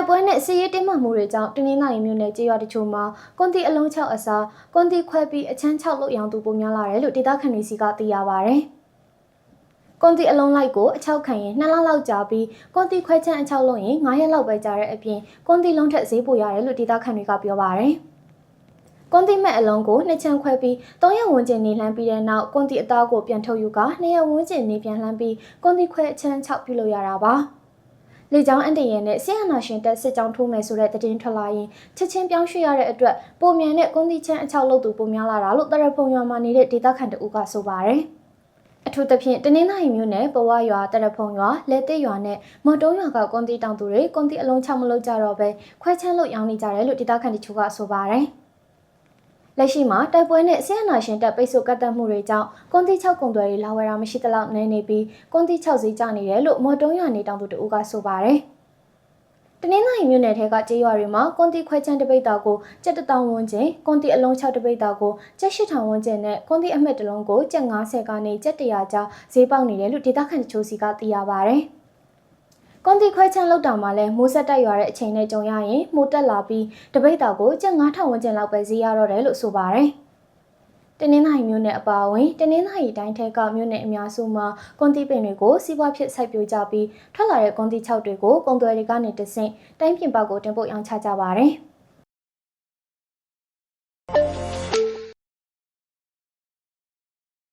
တိုက်ပွဲနဲ့စစ်ရေးတင်းမာမှုတွေကြောင့်တင်းနှင်းနိုင်မြို့နယ်ကြေးရွာတချို့မှာကွန်တီအလုံး6အစားကွန်တီခွဲပြီးအချမ်း6လို့ရောင်သူပုံများလာတယ်လို့ဒေသခံတွေစီကသိရပါဗျ။ကွန်တီအလုံးလိုက်ကိုအချောက်ခံရင်2လလောက်ကြာပြီးကွန်တီခွဲချမ်းအချောက်လုံးရင်9ရက်လောက်ပဲကြာတဲ့အပြင်ကွန်တီလုံးထက်ဈေးပိုရတယ်လို့ဒေသခံတွေကပြောပါဗျ။ကွန်တီမဲ့အလုံးကိုနှစ်ချမ်းခွဲပြီး3ရက်ဝန်းကျင်နေလှမ်းပြီးတဲ့နောက်ကွန်တီအသားကိုပြန်ထုတ်ယူက2ရက်ဝန်းကျင်နေပြန်လှမ်းပြီးကွန်တီခွဲအချမ်း6ပြုလုပ်ရတာပါ။ လေကြောင်းအန်တရရဲ့နဲ့ဆီယနာရှင်တက်စစ်ကြောင်းထိုးမယ်ဆိုတဲ့သတင်းထွက်လာရင်ချက်ချင်းပြောင်းရွှေ့ရတဲ့အတွက်ပုံမြန်နဲ့ကွန်တီချမ်းအချောက်လုပ်သူပုံများလာတာလို့တရဖုံရွာမှာနေတဲ့ဒေသခံတအူးကဆိုပါတယ်။အထူးသဖြင့်တနင်္လာရီမြို့နယ်ပဝရွာတရဖုံရွာလက်တစ်ရွာနဲ့မော်တုံးရွာကကွန်တီတောင်သူတွေကွန်တီအလုံးချမလို့ကြတော့ပဲခွဲချမ်းလို့ရောင်းနေကြတယ်လို့ဒေသခံတချို့ကဆိုပါတယ်။ လက်ရှိမှာတိုက်ပွဲနဲ့ဆီယနာရှင်တပ်ပိတ်ဆို့ကတ်တက်မှုတွေကြောင့်ကွန်တီ6ကုန်သွယ်တွေလာဝယ်တာမရှိသလောက်နည်းနေပြီးကွန်တီ6ဈေးကျနေတယ်လို့မော်တုံးရွာနေတောင်သူတအူးကဆိုပါတယ်။တနင်္လာရီမြို့နယ်ထဲကကြေးရွာတွေမှာကွန်တီခွဲချမ်းတပိတ်တာကိုကျပ်1000ဝန်းကျင်ကွန်တီအလုံး6တပိတ်တာကိုကျပ်8000ဝန်းကျင်နဲ့ကွန်တီအမှတ်တစ်လုံးကိုကျပ်90ကနေကျပ်100ကျားဈေးပေါက်နေတယ်လို့ဒေသခံတချို့စီကသိရပါဗျ။ ကွန်တီခွဲချမ်းလောက်တာမှာလဲမိုးဆက်တက်ရွာတဲ့အချိန်နဲ့ကြုံရရင်မိုးတက်လာပြီးတပိတ်တာကိုကျပ်9000ဝန်းကျင်လောက်ပဲဈေးရတော့တယ်လို့ဆိုပါဗျ။တနင်္လာရီမြို့နယ်အပါအဝင်တနင်္လာရီတိုင်းထက်ကမြို့နယ်အများစုမှာကွန်တီပင်တွေကိုစီးပွားဖြစ်စိုက်ပျိုးကြပြီးထွက်လာတဲ့ကွန်တီ6တွေကိုကုန်သွယ်တွေကနေတဆင့်တိုင်းပြင်ပကိုတင်ပို့ရောင်းချကြပါတယ်။